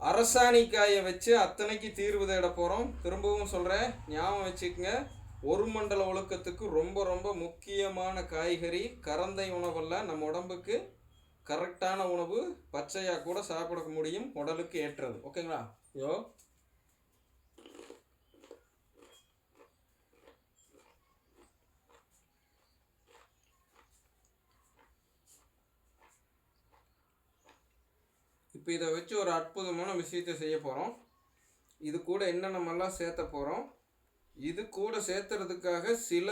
அரசாணிக்காயை வச்சு அத்தனைக்கு தீர்வு தேட போகிறோம் திரும்பவும் சொல்கிறேன் ஞாபகம் வச்சுக்கங்க ஒரு மண்டல ஒழுக்கத்துக்கு ரொம்ப ரொம்ப முக்கியமான காய்கறி கரந்தை உணவல்ல நம்ம உடம்புக்கு கரெக்டான உணவு பச்சையாக கூட சாப்பிட முடியும் உடலுக்கு ஏற்றது. ஓகேங்களா? ஐயோ இப்போ இதை வச்சு ஒரு அற்புதமான விஷயத்தை செய்ய போகிறோம் இது கூட என்னென்னமெல்லாம் சேர்த்த போகிறோம் இது கூட சேர்த்துறதுக்காக சில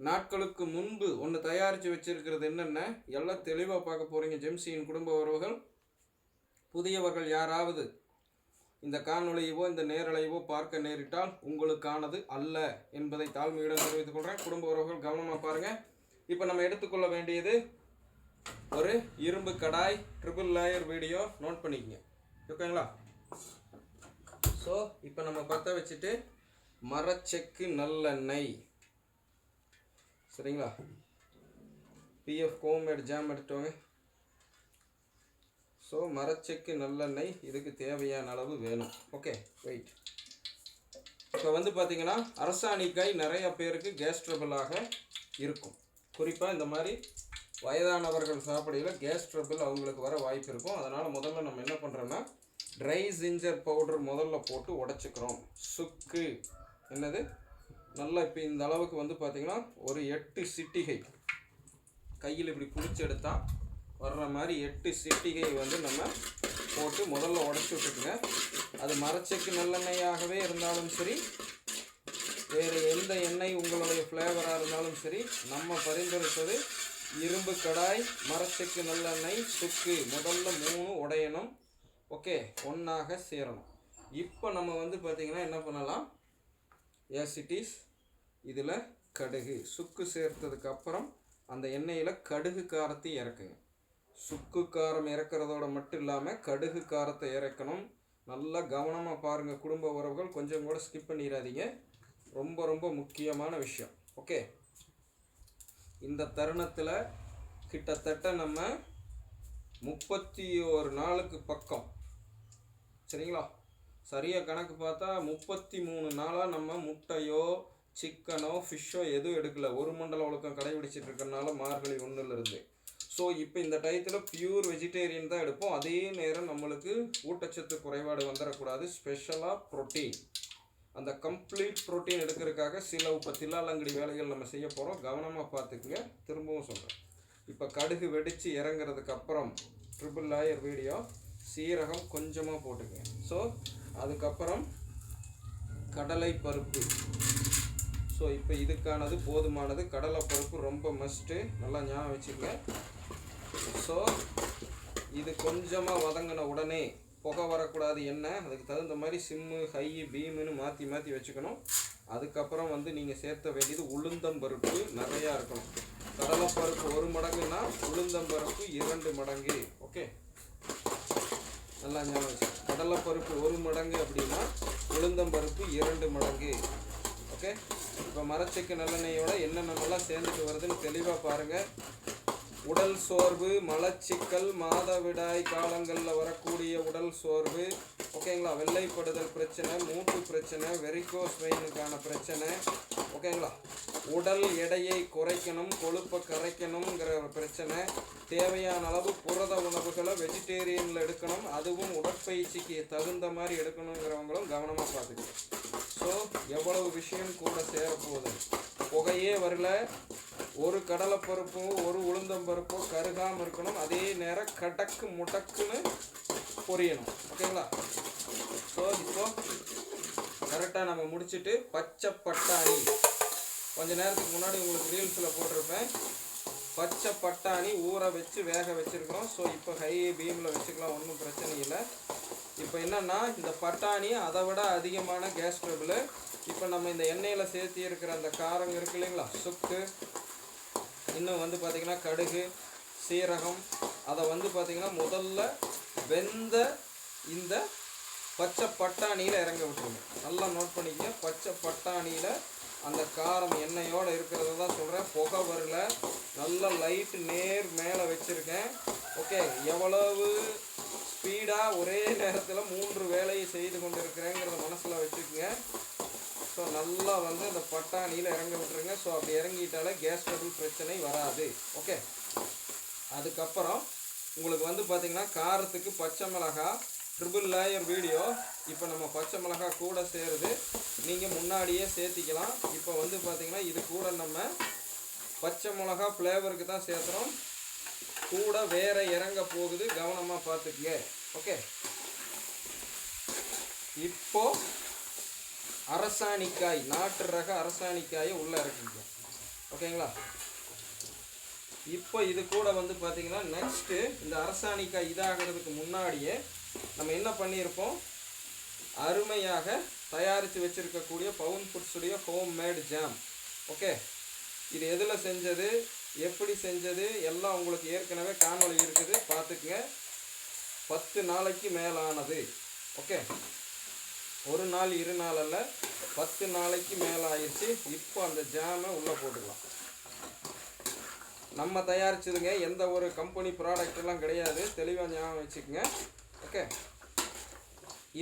நாட்களுக்கு முன்பு ஒன்று தயாரித்து வச்சுருக்கிறது என்னென்ன? எல்லாம் தெளிவாக பார்க்க போகிறீங்க ஜெம்சியின் குடும்ப உறவுகள். புதியவர்கள் யாராவது இந்த காணொலியவோ இந்த நேரலையவோ பார்க்க நேரிட்டால் உங்களுக்கானது அல்ல என்பதை தாழ்மையுடன் தெரிவித்துக் கொள்கிறேன் குடும்ப உறவுகள் கவனமாக பாருங்கள் இப்போ நம்ம எடுத்துக்கொள்ள வேண்டியது ஒரு இரும்பு கடாய் ட்ரிபிள் லேயர் வீடியோ நோட் பண்ணிக்கங்க. ஓகேங்களா? ஸோ இப்போ நம்ம பற்ற வச்சுட்டு மரச்செக்கு நல்லெண்ணெய். சரிங்களா? பிஎஃப் கோமேட் ஜாம் எடுத்துவாங்க ஸோ மரச்செக்கு நல்லெண்ணெய் இதுக்கு தேவையான அளவு வேணும். ஓகே வெயிட் இப்போ வந்து பார்த்தீங்கன்னா அரசாணிக்காய் நிறைய பேருக்கு கேஸ் ட்ரபிளாக இருக்கும். குறிப்பாக இந்த மாதிரி வயதானவர்கள் சாப்பிடையில் கேஸ் ட்ரபிள் அவங்களுக்கு வர வாய்ப்பு இருக்கும். அதனால் முதல்ல நம்ம என்ன பண்ணுறோன்னா ட்ரை ஜிஞ்சர் பவுடர் முதல்ல போட்டு உடச்சிக்கிறோம். சுக்கு. என்னது? நல்லா இப்போ இந்த அளவுக்கு வந்து பார்த்திங்கன்னா ஒரு எட்டு சிட்டிகை. கையில் இப்படி பிடிச்சி எடுத்தால் வர்ற மாதிரி எட்டு சிட்டிகை வந்து நம்ம போட்டு முதல்ல உடச்சி விட்டுக்குங்க. அது மரச்செக்கு நல்லெண்ணெயாகவே இருந்தாலும் சரி வேறு எந்த எண்ணெய் உங்களுடைய ஃப்ளேவராக இருந்தாலும் சரி நம்ம பரிந்துரைத்தது இரும்பு கடாய் மரத்துக்கு நல்லெண்ணெய் சுக்கு. முதல்ல மூணு உடையணும். ஓகே ஒன்றாக சேரணும். இப்போ நம்ம வந்து பார்த்திங்கன்னா என்ன பண்ணலாம்? ஏசிட்டிஸ் இதில் கடுகு. சுக்கு சேர்த்ததுக்கு அப்புறம் அந்த எண்ணெயில் கடுகு காரத்தை இறக்குங்க. சுக்கு காரம் இறக்குறதோட மட்டும் இல்லாமல் கடுகு காரத்தை இறக்கணும். நல்லா கவனமாக பாருங்கள் குடும்ப உறவுகள். கொஞ்சம் கூட ஸ்கிப் பண்ணிடாதீங்க. ரொம்ப ரொம்ப முக்கியமான விஷயம். ஓகே? இந்த தருணத்தில் கிட்டத்தட்ட நம்ம முப்பத்தி ஒரு நாளுக்கு பக்கம். சரிங்களா? சரியாக கணக்கு பார்த்தா முப்பத்தி மூணு நாளாக நம்ம முட்டையோ சிக்கனோ ஃபிஷ்ஷோ எதுவும் எடுக்கல. ஒரு மண்டல ஒழுக்கம் கடைபிடிச்சிட்டு இருக்கறனால மார்கழி ஒன்றுலேருந்து ஸோ இப்போ இந்த டயத்தில் பியூர் வெஜிடேரியன் தான் எடுப்போம். அதே நேரம் நம்மளுக்கு ஊட்டச்சத்து குறைபாடு வந்துடக்கூடாது ஸ்பெஷலாக ப்ரோட்டீன் அந்த கம்ப்ளீட் ப்ரோட்டீன் எடுக்கிறதுக்காக சில இப்போ தில்லாலங்கடி வேலைகள் நம்ம செய்ய போகிறோம் கவனமாக பார்த்துக்குங்க. திரும்பவும் சொல்கிறேன் இப்போ கடுகு வெடித்து இறங்குறதுக்கு அப்புறம் ட்ரிபிள் லாயர் வீடியோ சீரகம் கொஞ்சமாக போட்டுக்குங்க ஸோ அதுக்கப்புறம் கடலை பருப்பு. ஸோ இப்போ இதுக்கானது போதுமானது. கடலை பருப்பு ரொம்ப மஸ்ட்டு நல்லா ஞாபகம் வச்சுக்கங்க. ஸோ இது கொஞ்சமாக வதங்கின உடனே புகை வரக்கூடாது என்ன? அதுக்கு தகுந்த மாதிரி சிம்மு ஹை பீமுன்னு மாற்றி மாற்றி வச்சுக்கணும். அதுக்கப்புறம் வந்து நீங்கள் சேர்த்த வேண்டியது உளுந்தம்பருப்பு நிறையா இருக்கணும். கடலைப்பருப்பு ஒரு மடங்குன்னா உளுந்தம்பருப்பு இரண்டு மடங்கு. ஓகே நல்லா ஞாபகம் கடலைப்பருப்பு ஒரு மடங்கு அப்படின்னா உளுந்தம்பருப்பு இரண்டு மடங்கு. ஓகே இப்போ மரச்செக்கு நல்லெண்ணெயோட என்னென்னலாம் சேர்ந்துட்டு வருதுன்னு தெளிவாக பாருங்கள் உடல் சோர்வு மலச்சிக்கல் மாதவிடாய் காலங்களில் வரக்கூடிய உடல் சோர்வு. ஓகேங்களா? வெள்ளைப்படுதல் பிரச்சனை மூட்டு பிரச்சனை வெரிகோஸ் வெயினுக்கான பிரச்சனை. ஓகேங்களா? உடல் எடையை குறைக்கணும் கொழுப்பை கரைக்கணுங்கிற பிரச்சனை. தேவையான அளவு புரத உணவுகளை வெஜிடேரியனில் எடுக்கணும். அதுவும் உடற்பயிற்சிக்கு தகுந்த மாதிரி எடுக்கணுங்கிறவங்களும் கவனமாக பார்த்துக்கணும். ஸோ எவ்வளவு விஷயம் கூட சேரப்போகுது. புகையே வரல. ஒரு கடலைப்பருப்பும் ஒரு உளுந்தம்பருப்பும் கருகாமல் இருக்கணும். அதே நேரம் கடக்கு முடக்குன்னு பொரியணும். ஓகேங்களா? ஸோ இப்போ கரெக்டாக நம்ம முடிச்சுட்டு பச்சை பட்டாணி. கொஞ்ச நேரத்துக்கு முன்னாடி உங்களுக்கு ரீல்ஸில் போட்டிருப்பேன். பச்சை பட்டாணி ஊற வச்சு வேக வச்சுருக்கோம். ஸோ இப்போ ஹை பீமில் வச்சுக்கலாம். ஒன்றும் பிரச்சனை இல்லை. இப்போ என்னென்னா இந்த பட்டாணி அதை விட அதிகமான கேஸ் ட்ரபிள் இப்போ நம்ம இந்த எண்ணெயில் சேர்த்தி இருக்கிற அந்த காரம் இருக்கு இல்லைங்களா? சுக்கு இன்னும் வந்து பார்த்திங்கன்னா கடுகு சீரகம் அதை வந்து பார்த்திங்கன்னா முதல்ல வெந்த இந்த பச்சை பட்டாணியில் இறங்க விட்டுருங்க. நல்லா நோட் பண்ணிக்கங்க. பச்சை பட்டாணியில் அந்த காரம் எண்ணெயோடு இருக்கிறத தான் சொல்கிறேன் புகை வரல. நல்லா லைட் நேர் மேலே வச்சுருக்கேன். ஓகே எவ்வளவு ஸ்பீடாக ஸ்பீடாக ஒரே நேரத்தில் மூன்று வேலையை செய்து கொண்டு இருக்கிறேங்கிறத மனசில் வச்சுக்கோங்க. ஸோ நல்லா வந்து அந்த பட்டாணியில் இறங்க விட்டுருங்க. ஸோ அப்படி இறங்கிட்டாலே கேஸ் ட்ரபிள் பிரச்சனை வராது. ஓகே அதுக்கப்புறம் உங்களுக்கு வந்து பார்த்திங்கன்னா காரத்துக்கு பச்சை மிளகாய் ட்ரிபிள் லேயர் வீடியோ இப்போ நம்ம பச்சை மிளகாய் கூட சேருது. நீங்கள் முன்னாடியே சேர்த்திக்கலாம். இப்போ வந்து பார்த்திங்கன்னா இது கூட நம்ம பச்சை மிளகா ஃப்ளேவருக்கு தான் சேர்த்துறோம். கூட வேற இறங்க போகுது. கவனமாக பார்த்துக்குங்க ஓகே இப்போது அரசாணிக்காய் நாட்டு ரக அரசாணிக்காயை உள்ளே இறக்கிக்கும் ஓகேங்களா? இப்போ இது கூட வந்து பார்த்தீங்கன்னா நெக்ஸ்ட்டு இந்த அரசாணிக்காய் இதாகிறதுக்கு முன்னாடியே நம்ம என்ன பண்ணியிருப்போம்? அருமையாக தயாரித்து வச்சுருக்கக்கூடிய பவுன் ஃபுட்ஸுடைய ஹோம் மேடு ஜாம் ஓகே? இது எதில் செஞ்சது? எப்படி செஞ்சது? எல்லாம் உங்களுக்கு ஏற்கனவே காணொலி இருக்குது. பார்த்துக்குங்க. பத்து நாளைக்கு மேலானது. ஓகே? ஒரு நாள் இரு நாளில் பத்து நாளைக்கு மேலே ஆயிடுச்சு. இப்போ அந்த ஜாமை உள்ளே போட்டுக்கலாம். நம்ம தயாரிச்சதுங்க எந்த ஒரு கம்பெனி ப்ராடக்டெல்லாம் கிடையாது. தெளிவாக ஞாபகம் வச்சுக்கோங்க. ஓகே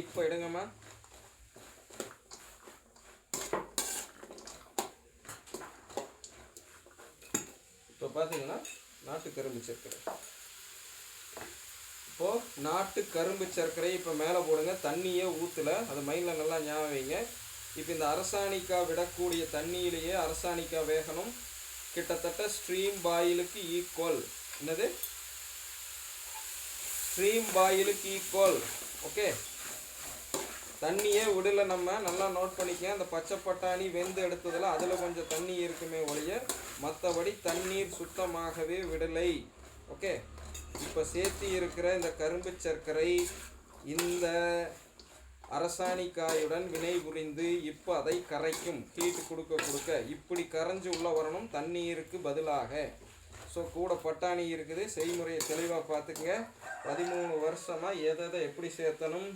இப்போ எடுங்கம்மா. இப்போ பார்த்தீங்கன்னா நாட்டு கரும்பு சேர்க்கிறேன் இப்போது நாட்டு கரும்பு சர்க்கரை இப்போ மேலே போடுங்க. தண்ணியே ஊற்றல அது மைண்டில் நல்லா ஞாபகம் வைங்க. இப்போ இந்த அரசாணிக்காய் விடக்கூடிய தண்ணியிலேயே அரசாணிக்காய் வேகணும். கிட்டத்தட்ட ஸ்ட்ரீம் பாயிலுக்கு ஈக்குவல் என்னது? ஸ்ட்ரீம் பாயிலுக்கு ஈக்குவல் ஓகே? தண்ணியே விடல நம்ம. நல்லா நோட் பண்ணிக்க அந்த பச்சை பட்டாணி வெந்து எடுத்ததில் அதில் கொஞ்சம் தண்ணி இருக்குமே ஒழிய மற்றபடி தண்ணீர் சுத்தமாகவே விடலை. ஓகே? இப்போ சேர்த்து இருக்கிற இந்த கரும்பு சர்க்கரை இந்த அரசாணிக்காயுடன் வினை புரிந்து இப்போ அதை கரைக்கும் ஹீட் கொடுக்க கொடுக்க. இப்படி கரைஞ்சு உள்ள வரணும் தண்ணீருக்கு பதிலாக. ஸோ கூட பட்டாணி இருக்குது. செய்முறையை தெளிவாக பார்த்துக்குங்க. பதிமூணு வருஷமாக எதை எப்படி சேர்த்தணும்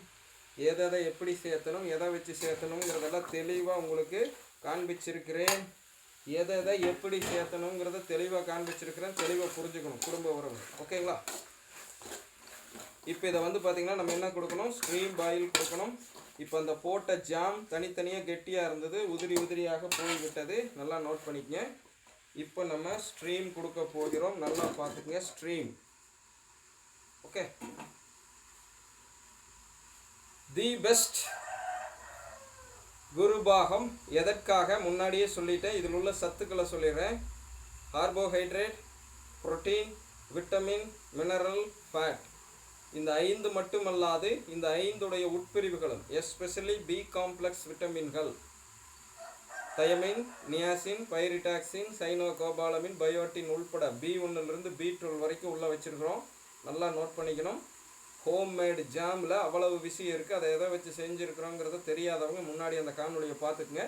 எதை எப்படி சேர்த்தணும் எதை வச்சு சேர்த்தணுங்கிறதெல்லாம் தெளிவாக உங்களுக்கு காண்பிச்சிருக்கிறேன். எதை எதை எப்படி சேர்த்தணுங்கிறத தெளிவாக காண்பிச்சிருக்கிறேன். தெளிவாக புரிஞ்சுக்கணும் குடும்ப உறவு. ஓகேங்களா இப்போ இதை வந்து பார்த்தீங்கன்னா நம்ம என்ன கொடுக்கணும்? ஸ்ட்ரீம் பாயில் கொடுக்கணும். இப்போ அந்த போட்ட ஜாம் தனித்தனியாக கெட்டியாக இருந்தது உதிரி உதிரியாக போய்விட்டது. நல்லா நோட் பண்ணிக்கங்க. இப்போ நம்ம ஸ்ட்ரீம் கொடுக்க போகிறோம். நல்லா பார்த்துக்குங்க ஸ்ட்ரீம் ஓகே தி பெஸ்ட் குருபாகம் எதற்காக? முன்னாடியே சொல்லிட்டேன். இதில் உள்ள சத்துக்களை சொல்லிடுறேன். Carbohydrate protein vitamin mineral fat இந்த ஐந்து மட்டுமல்லாது இந்த ஐந்துடைய உட்பிரிவுகளும் எஸ்பெஷலி பி காம்ப்ளெக்ஸ் விட்டமின்கள் தயமின் நியாசின் பைரிடாக்சின் சைனோகோபாலமின் பயோட்டின் உள்பட பி ஒன்னுலேருந்து பி டுவெல் வரைக்கும் உள்ளே வச்சுருக்கிறோம். நல்லா நோட் பண்ணிக்கணும். ஹோம்மேடு ஜாமில் அவ்வளவு விஷயம் இருக்குது அதை எதை வச்சு செஞ்சுருக்குறோங்கிறத தெரியாதவங்க முன்னாடி அந்த காணொலியை பார்த்துக்குங்க.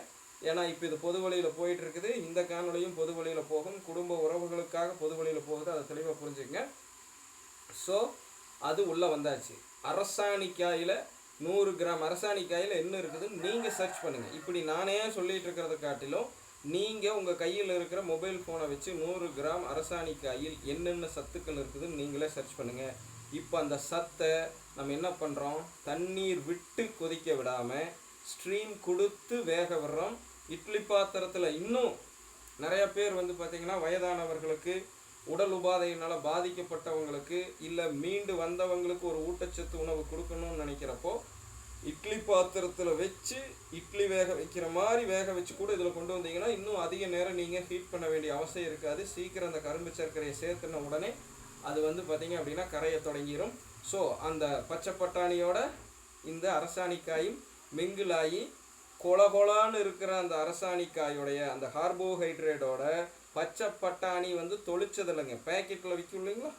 ஏன்னா இப்போ இது பொது வழியில் போயிட்டு இருக்குது இந்த காணொலியும் பொது வழியில் போகும். குடும்ப உறவுகளுக்காக பொது வழியில் போகுது. அதை தெளிவாக புரிஞ்சுக்கங்க. ஸோ அது உள்ளே வந்தாச்சு. அரசாணிக்காயில் நூறு கிராம் அரசாணிக்காயில் என்ன இருக்குதுன்னு நீங்கள் சர்ச் பண்ணுங்கள் இப்படி நானே சொல்லிகிட்டு இருக்கிறத காட்டிலும் நீங்கள் உங்கள் கையில் இருக்கிற மொபைல் ஃபோனை வச்சு நூறு கிராம் அரசாணிக்காயில் என்னென்ன சத்துக்கள் இருக்குதுன்னு நீங்களே சர்ச் பண்ணுங்கள் இப்போ அந்த சத்தை நம்ம என்ன பண்ணுறோம் தண்ணீர் விட்டு கொதிக்க விடாமல் ஸ்ட்ரீம் கொடுத்து வேக விடுறோம். இட்லி பாத்திரத்தில் இன்னும் நிறைய பேர் வந்து பார்த்திங்கன்னா வயதானவர்களுக்கு உடல் உபாதையினால் பாதிக்கப்பட்டவங்களுக்கு இல்லை மீண்டு வந்தவங்களுக்கு ஒரு ஊட்டச்சத்து உணவு கொடுக்கணும்னு நினைக்கிறப்போ இட்லி பாத்திரத்தில் வச்சு இட்லி வேக வைக்கிற மாதிரி வேக வச்சு கூட இதில் கொண்டு வந்தீங்கன்னா இன்னும் அதிக நேரம் நீங்கள் ஹீட் பண்ண வேண்டிய அவசியம் இருக்காது. சீக்கிரம் அந்த கரும்பு சர்க்கரையை சேர்த்துன உடனே அது வந்து பார்த்திங்க அப்படின்னா கரையை தொடங்கிடும் ஸோ அந்த பச்சை பட்டாணியோட இந்த அரசாணிக்காயும் மிங்கிலாகி கொலகொலான்னு இருக்கிற அந்த அரசாணிக்காயோடைய அந்த கார்போஹைட்ரேட்டோட பச்சை பட்டாணி வந்து தொளிச்சது இல்லைங்க பேக்கெட்டில் விற்கும் இல்லைங்களா?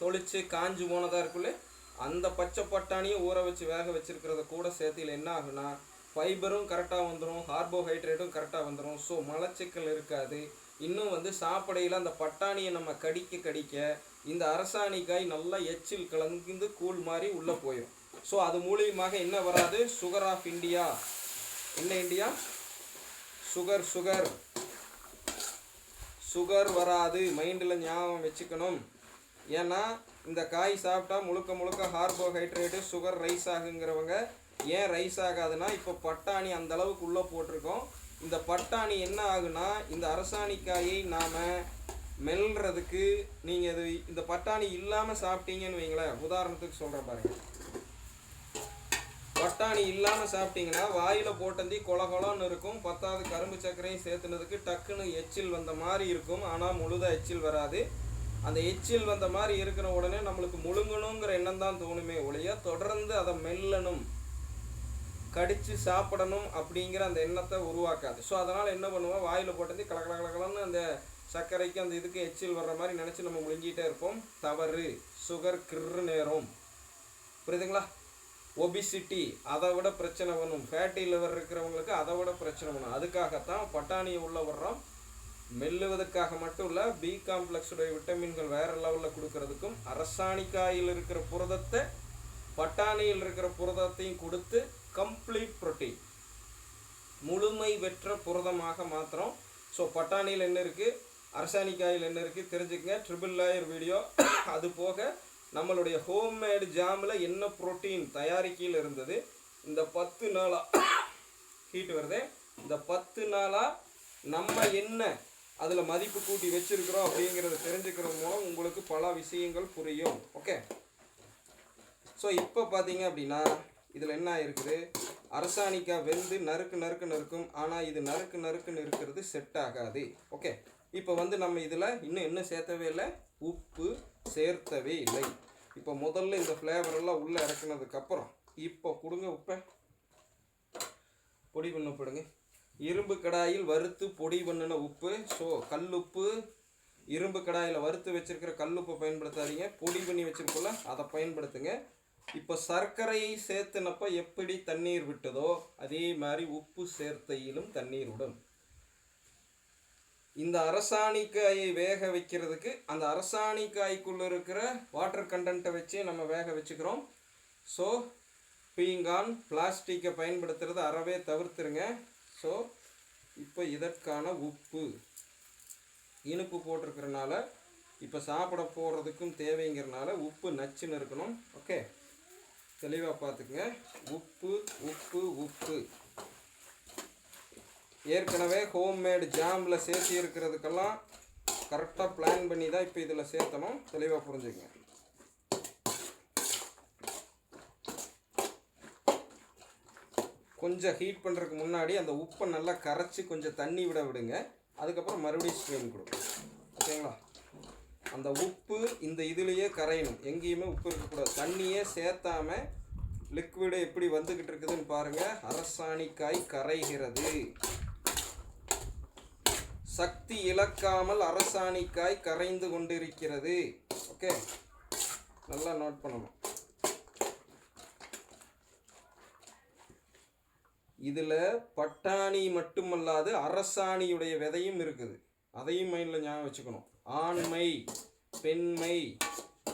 தொளிச்சு காஞ்சு போனதாக இருக்குல்ல? அந்த பச்சை பட்டாணியும் ஊற வச்சு வேக வச்சிருக்கிறத கூட சேர்த்தியில் என்ன ஆகுனா ஃபைபரும் கரெக்டாக வந்துடும் கார்போஹைட்ரேட்டும் கரெக்டாக வந்துடும் ஸோ மலச்சிக்கல் இருக்காது. இன்னும் வந்து சாப்பிடையில் அந்த பட்டாணியை நம்ம கடிக்க கடிக்க இந்த அரசாணிக்காய் நல்லா எச்சில் கலந்து கூழ் மாதிரி உள்ளே போயிடும் ஸோ அது மூலியமாக என்ன வராது? சுகர் ஆஃப் இந்தியா என்ன இந்தியா சுகர் சுகர் சுகர் வராது. மைண்டில் ஞாபகம் வச்சுக்கணும். ஏன்னா இந்த காய் சாப்பிட்டா முழுக்க முழுக்க கார்போஹைட்ரேட்டு சுகர் ரைஸ் ஆகுங்கிறவங்க ஏன் ரைஸ் ஆகாதுன்னா இப்போ பட்டாணி அந்த அளவுக்கு உள்ளே போட்டிருக்கோம். இந்த பட்டாணி என்ன ஆகுனா இந்த அரசாணிக்காயை நாம் மெல்றதுக்கு நீங்கள் இது இந்த பட்டாணி இல்லாமல் சாப்பிட்டீங்கன்னு வைங்களேன். உதாரணத்துக்கு சொல்கிறேன் பாருங்கள் பட்டாணி இல்லாமல் சாப்பிட்டீங்கன்னா வாயில் போட்டந்தி கொலகொலன்னு இருக்கும். பத்தாவது கரும்பு சர்க்கரையும் சேர்த்துனதுக்கு டக்குன்னு எச்சில் வந்த மாதிரி இருக்கும். ஆனால் முழுதாக எச்சில் வராது. அந்த எச்சில் வந்த மாதிரி இருக்கிற உடனே நம்மளுக்கு முழுங்கணுங்கிற எண்ணம் தான் தோணுமே ஒழிய தொடர்ந்து அதை மெல்லணும். கடிச்சு சாப்பிடணும் அப்படிங்கிற அந்த எண்ணத்தை உருவாக்காது. ஸோ அதனால் என்ன பண்ணுவோம்? வாயில் போட்டது கல கலகலன்னு அந்த சர்க்கரைக்கு அந்த இதுக்கு எச்சில் வர்ற மாதிரி நினச்சி நம்ம முழுங்கிட்டே இருப்போம். தவறு. சுகர் கிரு நேரம் புரியுதுங்களா? ஒபிசிட்டி அதை விட பிரச்சனை பண்ணும். ஃபேட்டி லிவர் இருக்கிறவங்களுக்கு அதை விட பிரச்சனை வரும் அதுக்காகத்தான் பட்டாணியை உள்ளே வர்றோம். மெல்லுவதற்காக மட்டும் இல்லை பி காம்ப்ளெக்ஸுடைய விட்டமின்கள் வேறு லெவலில் கொடுக்கறதுக்கும் அரசாணிக்காயில் இருக்கிற புரதத்தை பட்டாணியில் இருக்கிற புரதத்தையும் கொடுத்து கம்ப்ளீட் புரோட்டீன் முழுமை பெற்ற புரதமாக மாத்திரம். ஸோ பட்டாணியில் என்ன இருக்குது அரசாணிக்காயில் என்ன இருக்குது தெரிஞ்சுக்கங்க. ட்ரிபிள் லாயர் வீடியோ அது போக நம்மளுடைய ஹோம்மேடு ஜாமில் என்ன புரோட்டீன் தயாரிக்கையில் இருந்தது? இந்த பத்து நாளாக ஹீட் வருது. இந்த பத்து நாளாக நம்ம என்ன அதில் மதிப்பு கூட்டி வச்சிருக்கிறோம் அப்படிங்கிறத தெரிஞ்சுக்கிறது மூலம் உங்களுக்கு பல விஷயங்கள் புரியும். ஓகே ஸோ இப்போ பார்த்தீங்க அப்படின்னா இதில் என்ன இருக்குது அரசாணிக்காய் வெந்து நறுக்கு நறுக்கு நறுக்கும் ஆனால் இது நறுக்கு நறுக்குன்னு இருக்கிறது செட் ஆகாது. ஓகே இப்போ வந்து நம்ம இதில் இன்னும் என்ன சேர்த்தவே இல்லை? உப்பு சேர்த்தவே இல்லை. இப்போ முதல்ல இந்த ஃப்ளேவர் எல்லாம் உள்ளே இறக்குனதுக்கப்புறம் இப்போ கொடுங்க உப்பை. பொடி பண்ண போடுங்க. இரும்பு கடாயில் வறுத்து பொடி பண்ணின உப்பு. ஸோ கல்லுப்பு இரும்பு கடாயில் வறுத்து வச்சுருக்கிற கல்லுப்பை பயன்படுத்தாதீங்க. பொடி பண்ணி வச்சிருக்கோம்ல அதை பயன்படுத்துங்க. இப்போ சர்க்கரையை சேர்த்துனப்போ எப்படி தண்ணீர் விட்டதோ அதே மாதிரி உப்பு சேர்த்தையிலும் தண்ணீர் விடும். இந்த அரசாணிக்காயை வேக வைக்கிறதுக்கு அந்த அரசாணிக்காய்க்குள்ளே இருக்கிற வாட்டர் கண்டென்ட்டை வச்சு நம்ம வேக வச்சுக்கிறோம். ஸோ பீங்கான் பிளாஸ்டிக்கை பயன்படுத்துறது அறவே தவிர்த்துருங்க. ஸோ இப்போ இதற்கான உப்பு இனிப்பு போட்டிருக்கிறனால இப்போ சாப்பிட போகிறதுக்கும் தேவைங்கிறனால உப்பு நச்சுன்னு இருக்கணும். ஓகே தெளிவாக பார்த்துக்குங்க. உப்பு உப்பு உப்பு. ஏற்கனவே ஹோம்மேடு ஜாமில் சேர்த்து இருக்கிறதுக்கெல்லாம் கரெக்டாக பிளான் பண்ணி தான் இப்போ இதில் சேர்த்தணும். தெளிவாக புரிஞ்சுக்கங்க. கொஞ்சம் ஹீட் பண்ணுறதுக்கு முன்னாடி அந்த உப்பை நல்லா கரைச்சி கொஞ்சம் தண்ணி விட விடுங்க. அதுக்கப்புறம் மறுபடியும் ஸ்ட்ரீம் கொடுங்க. ஓகேங்களா அந்த உப்பு இந்த இதுலேயே கரையணும். எங்கேயுமே உப்பு இருக்கக்கூடாது. தண்ணியே சேர்த்தாம லிக்விடு எப்படி வந்துக்கிட்டு இருக்குதுன்னு பாருங்கள் அரசாணிக்காய் கரைகிறது. சக்தி இழக்காமல் அரசாணிக்காய் கரைந்து கொண்டிருக்கிறது. ஓகே? நல்லா நோட் பண்ணணும். இதில் பட்டாணி மட்டுமல்லாது அரசாணியுடைய விதையும் இருக்குது. அதையும் மைண்டில் ஞாபகம் வச்சுக்கணும். ஆண்மை பெண்மை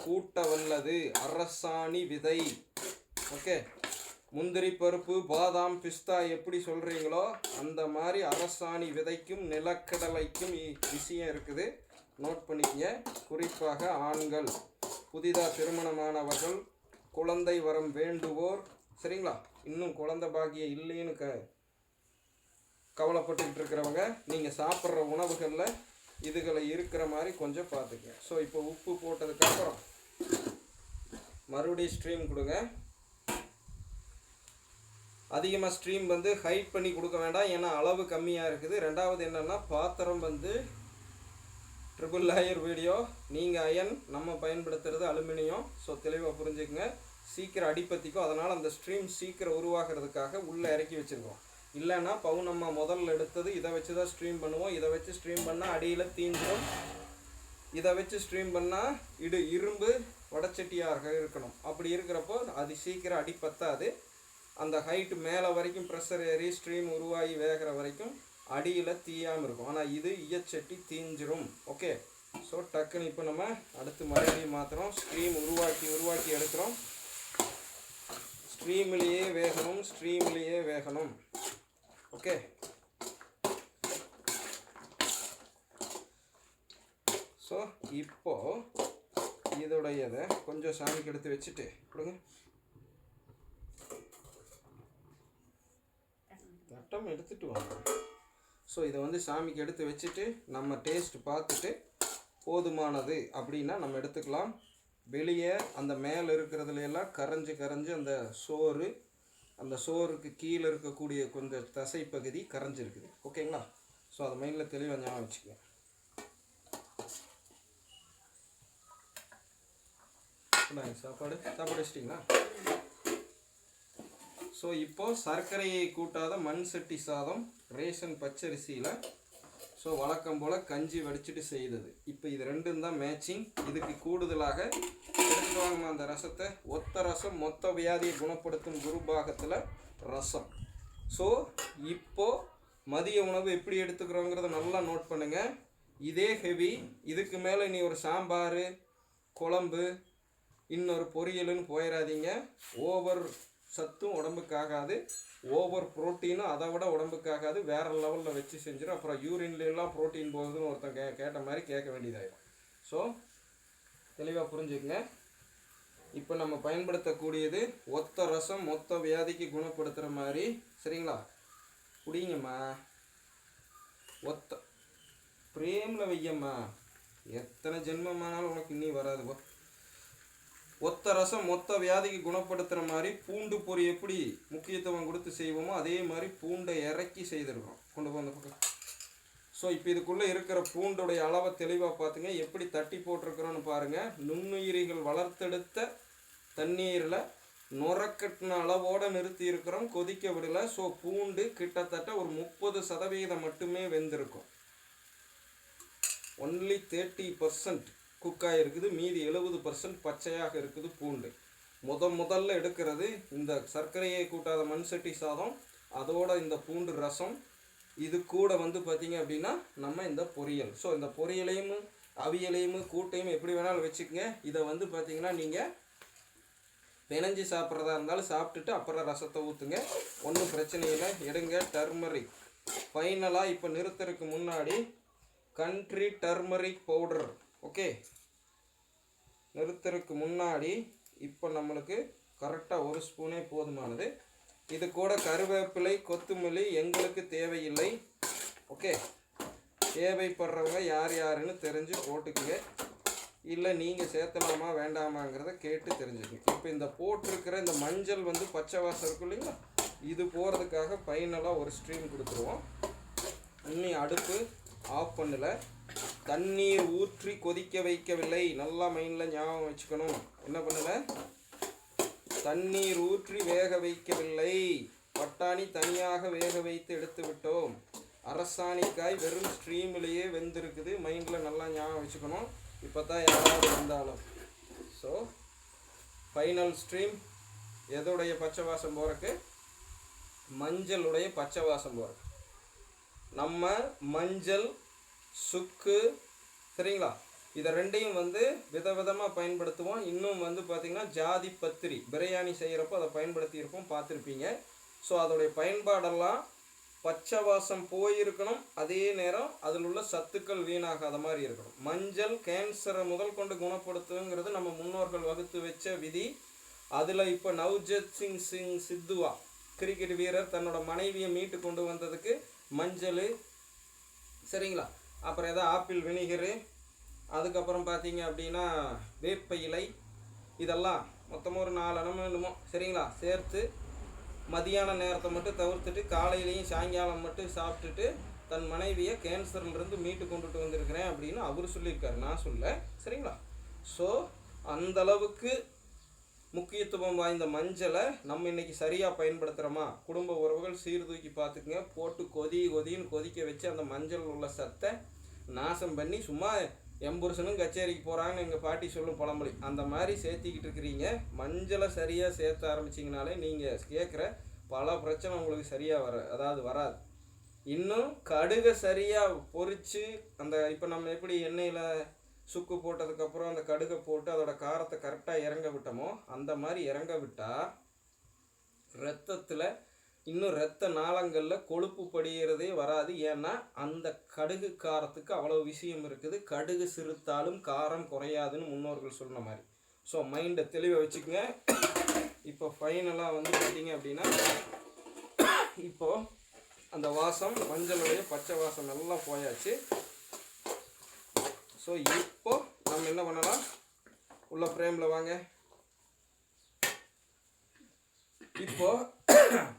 கூட்ட வல்லது அரசாணி விதை. ஓகே? முந்திரி பருப்பு பாதாம் பிஸ்தா எப்படி சொல்கிறீங்களோ அந்த மாதிரி அரசாணி விதைக்கும் நிலக்கடலைக்கும் இ- விஷயம் இருக்குது. நோட் பண்ணிக்கங்க. குறிப்பாக ஆண்கள். புதிதாக திருமணமானவர்கள் குழந்தை வரம் வேண்டுவோர். சரிங்களா? இன்னும் குழந்தை பாக்கியம் இல்லைன்னு க கவலைப்பட்டுக்கிட்டு இருக்கிறவங்க நீங்கள் சாப்பிட்ற உணவுகளில் இதுகளை இருக்கிற மாதிரி கொஞ்சம் பார்த்துக்க ஸோ இப்போ உப்பு போட்டதுக்கப்புறம் மறுபடியும் ஸ்ட்ரீம் கொடுங்க. அதிகமாக ஸ்ட்ரீம் வந்து ஹைட் பண்ணி கொடுக்க வேண்டாம். ஏன்னா அளவு கம்மியாக இருக்குது. ரெண்டாவது என்னென்னா பாத்திரம் வந்து ட்ரிபிள் லேயர் வீடியோ நீங்கள் அயன் நம்ம பயன்படுத்துறது அலுமினியம். ஸோ தெளிவாக புரிஞ்சுக்கங்க. சீக்கிரம் அடிப்பத்திக்கும். அதனால் அந்த ஸ்ட்ரீம் சீக்கிரம் உருவாகிறதுக்காக உள்ளே இறக்கி வச்சுருக்கோம். இல்லைன்னா பவுனம்மா முதல்ல எடுத்தது இதை வச்சு தான் ஸ்ட்ரீம் பண்ணுவோம். இதை வச்சு ஸ்ட்ரீம் பண்ணால் அடியில் தீஞ்சிடும் இதை வச்சு ஸ்ட்ரீம் பண்ணால் இடு இரும்பு வடச்சட்டியாக இருக்கணும். அப்படி இருக்கிறப்போ அது சீக்கிரம் அடி பத்தாது. அந்த ஹைட்டு மேலே வரைக்கும் ப்ரெஷர் ஏறி ஸ்ட்ரீம் உருவாகி வேகிற வரைக்கும் அடியில் தீயாமல் இருக்கும். ஆனால் இது ஈயச்சட்டி தீஞ்சிரும். ஓகே ஸோ டக்குன்னு இப்போ நம்ம அடுத்து மறுபடியும் மாற்றுறோம் ஸ்ட்ரீம் உருவாக்கி உருவாக்கி எடுக்கிறோம். ஸ்ட்ரீம்லேயே வேகணும் ஸ்ட்ரீம்லேயே வேகணும். ஓகே ஸோ இப்போ இதோடையதை கொஞ்சம் சாமிக்கு எடுத்து வச்சுட்டு கொடுங்க. தட்டம் எடுத்துட்டு வாங்க. ஸோ இதை வந்து சாமிக்கு எடுத்து வச்சுட்டு நம்ம டேஸ்ட் பார்த்துட்டு போதுமானது அப்படின்னா நம்ம எடுத்துக்கலாம். வெளியே அந்த மேலே இருக்கிறதுல எல்லாம் கரைஞ்சி கரைஞ்சி அந்த சோறு அந்த சோருக்கு கீழே இருக்கக்கூடிய கொஞ்சம் தசைப்பகுதி கரைஞ்சிருக்குது. ஓகேங்களா? ஸோ அதை மைண்டில் தெளிவாக ஞாபகம் வச்சுக்கோங்க. சாப்பாடு. சாப்பாடு வச்சிட்டிங்களா? ஸோ இப்போது சர்க்கரையை கூட்டாத மண் சட்டி சாதம் ரேஷன் பச்சரிசியில் ஸோ வழக்கம் போல் கஞ்சி வடிச்சிட்டு செய்தது. இப்போ இது ரெண்டும் தான் மேட்சிங் இதுக்கு கூடுதலாக எடுத்துட்டு அந்த ரசத்தை? ஒத்த ரசம் மொத்த வியாதியை குணப்படுத்தும் குருபாகத்தில் ரசம். ஸோ இப்போ மதிய உணவு எப்படி எடுத்துக்கிறோங்கிறத நல்லா நோட் பண்ணுங்க. இதே ஹெவி இதுக்கு மேலே நீ ஒரு சாம்பார் குழம்பு இன்னொரு பொரியலுன்னு போயிடாதீங்க ஓவர் சத்தும் உடம்புக்காகாது ஓவர் புரோட்டீனும் அதை விட உடம்புக்காகாது வேற லெவலில் வச்சு செஞ்சிடும் அப்புறம் யூரின்ல எல்லாம் புரோட்டீன் போகுதுன்னு ஒருத்தன் கே கேட்ட மாதிரி கேட்க வேண்டியதாயிடும் ஸோ தெளிவாக புரிஞ்சுக்கங்க. இப்போ நம்ம பயன்படுத்தக்கூடியது ஒத்த ரசம் மொத்த வியாதிக்கு குணப்படுத்துகிற மாதிரி. சரிங்களா? குடிங்கம்மா ஒத்த. பிரேமில் வையம்மா. எத்தனை ஜென்மமானாலும் உனக்கு இன்னி வராது. ஒத்த ரசம் மொத்த வியாதிக்கு குணப்படுத்துகிற மாதிரி பூண்டு பொரி எப்படி முக்கியத்துவம் கொடுத்து செய்வோமோ அதே மாதிரி பூண்டை இறக்கி செய்திருக்கோம் கொண்டு போய் அந்த பக்கம். ஸோ இப்போ இதுக்குள்ளே இருக்கிற பூண்டுடைய அளவை தெளிவாக பார்த்துங்க எப்படி தட்டி போட்டிருக்கிறோன்னு பாருங்கள் நுண்ணுயிரிகள் வளர்த்தெடுத்த தண்ணீரில் நுரக்கட்டின அளவோடு நிறுத்தி இருக்கிறோம். கொதிக்க விடலை. ஸோ பூண்டு கிட்டத்தட்ட ஒரு முப்பது சதவீதம் மட்டுமே வெந்திருக்கும். ஒன்லி தேர்ட்டி பர்சன்ட் குக்காக இருக்குது மீதி எழுபது பர்சன்ட் பச்சையாக இருக்குது பூண்டு. முத முதல்ல எடுக்கிறது இந்த சர்க்கரையை கூட்டாத மண் சட்டி சாதம். அதோட இந்த பூண்டு ரசம். இது கூட வந்து பார்த்தீங்க அப்படின்னா நம்ம இந்த பொரியல். ஸோ இந்த பொரியலையும் அவியலையும் கூட்டையும் எப்படி வேணாலும் வச்சுக்கோங்க. இதை வந்து பார்த்தீங்கன்னா நீங்கள் பிணைஞ்சு சாப்பிட்றதா இருந்தாலும் சாப்பிட்டுட்டு அப்புறம் ரசத்தை ஊற்றுங்க ஒன்றும் பிரச்சனை இல்லை. எடுங்க டர்மரிக். ஃபைனலாக இப்போ நிறுத்துறதுக்கு முன்னாடி கண்ட்ரி டர்மரிக் பவுடர் ஓகே நிறுத்துறதுக்கு முன்னாடி இப்போ நம்மளுக்கு கரெக்டாக ஒரு ஸ்பூனே போதுமானது. இது கூட கருவேப்பிலை கொத்துமல்லி எங்களுக்கு தேவையில்லை. ஓகே தேவைப்படுறவங்க யார் யாருன்னு தெரிஞ்சு போட்டுக்குங்க. இல்லை நீங்கள் சேர்த்தலாமா வேண்டாமாங்கிறத கேட்டு தெரிஞ்சுக்கங்க இப்போ இந்த போட்டிருக்கிற இந்த மஞ்சள் வந்து பச்சை வாசம் இருக்கும் இல்லைங்களா? இது போகிறதுக்காக ஃபைனலாக ஒரு ஸ்ட்ரீம் கொடுத்துருவோம். இன்னி அடுப்பு ஆஃப் பண்ணல. தண்ணீர் ஊற்றி கொதிக்க வைக்கவில்லை. நல்லா மைண்டில் ஞாபகம் வச்சுக்கணும். என்ன பண்ணலை? தண்ணீர் ஊற்றி வேக வைக்கவில்லை. பட்டாணி தனியாக வேக வைத்து எடுத்து விட்டோம். அரசாணிக்காய் வெறும் ஸ்ட்ரீம்லேயே வெந்திருக்குது. மைண்டில் நல்லா ஞாபகம் வச்சுக்கணும். இப்போ தான் யாராவது வந்தாலும். ஸோ ஃபைனல் ஸ்ட்ரீம் எதோடைய பச்சை வாசம் போகிறக்கு மஞ்சளுடைய பச்சை வாசம் போகிறக்கு நம்ம மஞ்சள் சுக்கு சரிங்களா? இதை ரெண்டையும் வந்து விதவிதமாக பயன்படுத்துவோம். இன்னும் வந்து பார்த்திங்கன்னா ஜாதி பத்திரி பிரியாணி செய்கிறப்போ அதை பயன்படுத்தியிருப்போம் பார்த்துருப்பீங்க. ஸோ அதோடைய பயன்பாடெல்லாம் பச்சை வாசம் போயிருக்கணும் அதே நேரம் அதில் உள்ள சத்துக்கள் வீணாகாத மாதிரி இருக்கணும். மஞ்சள் கேன்சரை முதல் கொண்டு குணப்படுத்துங்கிறது நம்ம முன்னோர்கள் வகுத்து வச்ச விதி. அதில் இப்போ நவ்ஜத் சிங் சிங் சித்துவா கிரிக்கெட் வீரர் தன்னோட மனைவியை மீட்டு கொண்டு வந்ததுக்கு மஞ்சள் சரிங்களா? அப்புறம் ஏதோ ஆப்பிள் வினிகரு அதுக்கப்புறம் பார்த்தீங்க அப்படின்னா வேப்ப இலை. இதெல்லாம் மொத்தமாக ஒரு நாலு அணமோ என்னமோ சரிங்களா? சேர்த்து மதியான நேரத்தை மட்டும் தவிர்த்துட்டு காலையிலையும் சாயங்காலம் மட்டும் சாப்பிட்டுட்டு தன் மனைவியை கேன்சர்லேருந்து மீட்டு கொண்டுட்டு வந்திருக்கிறேன் அப்படின்னு அவர் சொல்லியிருக்காரு. நான் சொல்ல சரிங்களா? ஸோ அந்தளவுக்கு முக்கியத்துவம் வாய்ந்த மஞ்சளை நம்ம இன்னைக்கு சரியாக பயன்படுத்துகிறோமா குடும்ப உறவுகள் சீர்தூக்கி பார்த்துக்குங்க. போட்டு கொதி கொதின்னு கொதிக்க வச்சு அந்த மஞ்சள் உள்ள சத்தை நாசம் பண்ணி சும்மா எம்புருஷனும் கச்சேரிக்கு போகிறாங்கன்னு எங்கள் பாட்டி சொல்லும் பழமொழி அந்த மாதிரி சேர்த்திக்கிட்டு இருக்கிறீங்க. மஞ்சளை சரியாக சேர்த்த ஆரம்பிச்சிங்கனாலே நீங்கள் கேட்குற பல பிரச்சனை உங்களுக்கு சரியாக வர அதாவது வராது. இன்னும் கடுகை சரியாக பொறிச்சு அந்த இப்போ நம்ம எப்படி எண்ணெயில் சுக்கு போட்டதுக்கப்புறம் அந்த கடுகை போட்டு அதோட காரத்தை கரெக்டாக இறங்க விட்டோமோ அந்த மாதிரி இறங்க விட்டால் ரத்தத்தில் இன்னும் ரத்த நாளங்களில் கொழுப்பு படிகிறதே வராது. ஏன்னா அந்த கடுகு காரத்துக்கு அவ்வளோ விஷயம் இருக்குது. கடுகு சிறுத்தாலும் காரம் குறையாதுன்னு முன்னோர்கள் சொன்ன மாதிரி. ஸோ மைண்டை தெளிவாக வச்சுக்கோங்க. இப்போ ஃபைனலாக வந்து பார்த்தீங்க அப்படின்னா இப்போது அந்த வாசம் மஞ்சளுடைய பச்சை வாசம் எல்லாம் போயாச்சு. ஸோ இப்போ நம்ம என்ன பண்ணலாம்? உள்ள ஃப்ரேமில் வாங்க. இப்போது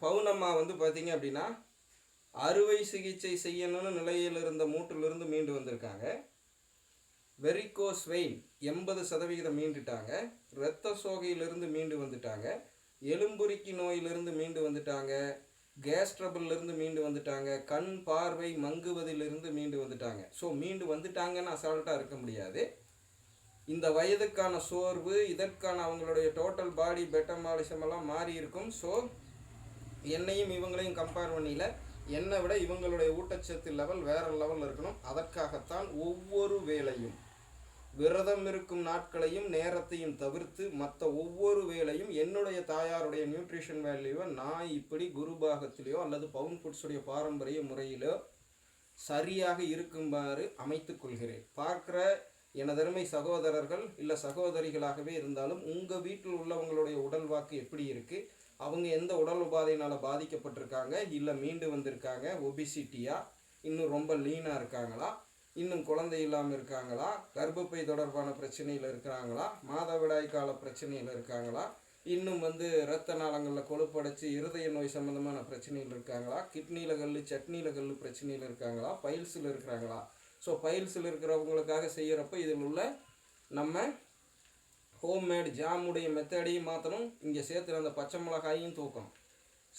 பவுனம்மா வந்து பார்த்தீங்க அப்படின்னா அறுவை சிகிச்சை செய்யணும்னு நிலையில் இருந்த மூட்டிலிருந்து மீண்டு வந்திருக்காங்க. வெரிகோஸ் வெயின் எண்பது சதவிகிதம் மீண்டுட்டாங்க. இரத்த சோகையிலிருந்து மீண்டு வந்துட்டாங்க. எலும்புரிக்கி நோயிலிருந்து மீண்டு வந்துட்டாங்க. கேஸ் ட்ரபிள்லேருந்து மீண்டு வந்துட்டாங்க. கண் பார்வை மங்குவதிலிருந்து மீண்டு வந்துட்டாங்க. ஸோ மீண்டு வந்துட்டாங்கன்னு அசால்ட்டாக இருக்க முடியாது. இந்த வயதுக்கான சோர்வு இதற்கான அவங்களுடைய டோட்டல் பாடி பெட்டமாலிசம் எல்லாம் மாறி இருக்கும். ஸோ என்னையும் இவங்களையும் கம்பேர் பண்ணியில் என்னை விட இவங்களுடைய ஊட்டச்சத்து லெவல் வேறு லெவலில் இருக்கணும். அதற்காகத்தான் ஒவ்வொரு வேலையும் விரதம் இருக்கும் நாட்களையும் நேரத்தையும் தவிர்த்து மற்ற ஒவ்வொரு வேலையும் என்னுடைய தாயாருடைய நியூட்ரிஷன் வேல்யூவை நான் இப்படி குருபாகத்திலேயோ அல்லது பவுன் ஃபுட்ஸுடைய பாரம்பரிய முறையிலோ சரியாக இருக்குமாறு அமைத்து கொள்கிறேன். பார்க்குற எனதருமை சகோதரர்கள் இல்லை சகோதரிகளாகவே இருந்தாலும் உங்கள் வீட்டில் உள்ளவங்களுடைய உடல் வாக்கு எப்படி இருக்குது அவங்க எந்த உடல் உபாதையினால் பாதிக்கப்பட்டிருக்காங்க இல்லை மீண்டு வந்திருக்காங்க ஒபிசிட்டியாக இன்னும் ரொம்ப லீனாக இருக்காங்களா இன்னும் குழந்தை இல்லாமல் இருக்காங்களா கர்ப்பப்பை தொடர்பான பிரச்சனையில் இருக்கிறாங்களா மாதவிடாய் கால பிரச்சனையில் இருக்காங்களா இன்னும் வந்து இரத்த நாளங்களில் கொழுப்படைச்சி இருதய நோய் சம்மந்தமான பிரச்சனையில் இருக்காங்களா கிட்னியில் கல் சட்னியில் கல் பிரச்சனையில் இருக்காங்களா பைல்ஸில் இருக்கிறாங்களா? ஸோ பைல்ஸில் இருக்கிறவங்களுக்காக செய்கிறப்ப இதில் உள்ள நம்ம ஹோம்மேட் ஜாமுடைய மெத்தடையும் மாற்றணும் இங்கே சேர்த்துற அந்த பச்சை மிளகாயும் தூக்கணும்.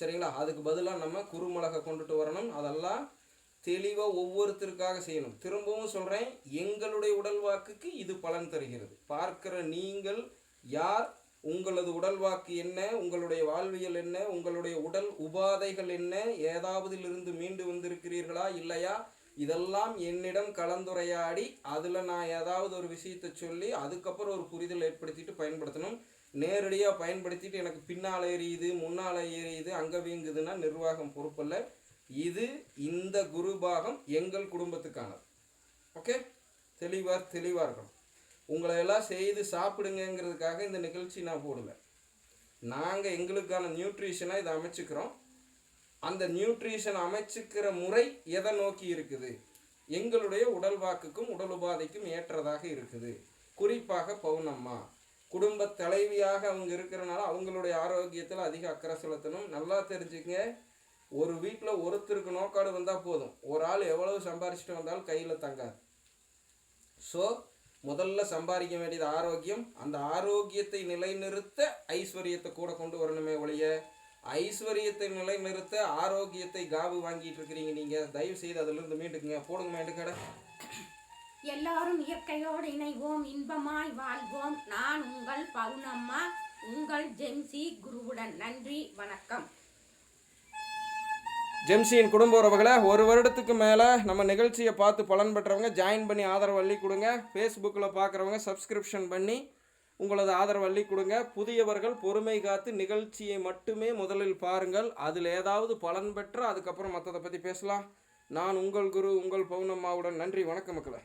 சரிங்களா? அதுக்கு பதிலாக நம்ம குறுமிளகை கொண்டுட்டு வரணும். அதெல்லாம் தெளிவாக ஒவ்வொருத்தருக்காக செய்யணும். திரும்பவும் சொல்கிறேன் எங்களுடைய உடல் வாக்குக்கு இது பலன் தருகிறது. பார்க்கிற நீங்கள் யார்? உங்களது உடல் வாக்கு என்ன? உங்களுடைய வாழ்வியல் என்ன? உங்களுடைய உடல் உபாதைகள் என்ன? ஏதாவதிலிருந்து மீண்டு வந்திருக்கிறீர்களா? இல்லையா? இதெல்லாம் என்னிடம் கலந்துரையாடி அதில் நான் ஏதாவது ஒரு விஷயத்தை சொல்லி அதுக்கப்புறம் ஒரு புரிதல் ஏற்படுத்திட்டு பயன்படுத்தணும். நேரடியாக பயன்படுத்திட்டு எனக்கு பின்னால் எரியுது முன்னால் எரியுது அங்கே வீங்குதுன்னா நிர்வாகம் பொறுப்பல்ல. இது இந்த குருபாகம் எங்கள் குடும்பத்துக்கானது. ஓகே? தெளிவாக தெளிவாக இருக்கணும் உங்களை எல்லாம் செய்து சாப்பிடுங்கங்கிறதுக்காக இந்த நிகழ்ச்சி நான் போடுவேன் நாங்கள் எங்களுக்கான நியூட்ரிஷனாக இதை அமைச்சுக்கிறோம். அந்த நியூட்ரிஷன் அமைச்சுக்கிற முறை எதை நோக்கி இருக்குது? எங்களுடைய உடல் வாக்குக்கும் உடல் உபாதைக்கும் ஏற்றதாக இருக்குது. குறிப்பாக பௌர்ணம்மா குடும்ப தலைவியாக அவங்க இருக்கிறனால அவங்களுடைய ஆரோக்கியத்தில் அதிக அக்கறை செலுத்தணும். நல்லா தெரிஞ்சுங்க ஒரு வீட்டில் ஒருத்தருக்கு நோக்காடு வந்தால் போதும். ஒரு ஆள் எவ்வளவு சம்பாரிச்சிட்டு வந்தாலும் கையில் தங்காது. ஸோ முதல்ல சம்பாதிக்க வேண்டியது ஆரோக்கியம். அந்த ஆரோக்கியத்தை நிலைநிறுத்த ஐஸ்வர்யத்தை கூட கொண்டு வரணுமே ஒழிய ஐஸ்வர்யத்தை நிலைநிறுத்த ஆரோக்கியத்தை காவு வாங்கிட்டு இருக்கிறீங்க நீங்கள் தயவு செய்து அதிலிருந்து மீண்டுக்குங்க. போடுங்க மீண்டு கடை. எல்லாரும் இயற்கையோடு இணைவோம் இன்பமாய் வாழ்வோம். நான் உங்கள் பவுனம்மா உங்கள் ஜெம்சி குருவுடன். நன்றி வணக்கம். ஜெம்சியின் குடும்ப உறவுகளை ஒரு வருடத்துக்கு மேலே நம்ம நிகழ்ச்சியை பார்த்து பலன் பெற்றவங்க ஜாயின் பண்ணி ஆதரவு அள்ளி கொடுங்க. ஃபேஸ்புக்கில் பார்க்குறவங்க சப்ஸ்கிரிப்ஷன் பண்ணி உங்களது ஆதரவு அள்ளி கொடுங்க. புதியவர்கள் பொறுமை காத்து நிகழ்ச்சியை மட்டுமே முதலில் பாருங்கள். அதில் ஏதாவது பலன் பெற்று அதுக்கப்புறம் மற்றதை பற்றி பேசலாம். நான் உங்கள் குரு உங்கள் பௌர்ணம்மாவுடன் நன்றி. வணக்கம் மக்களை.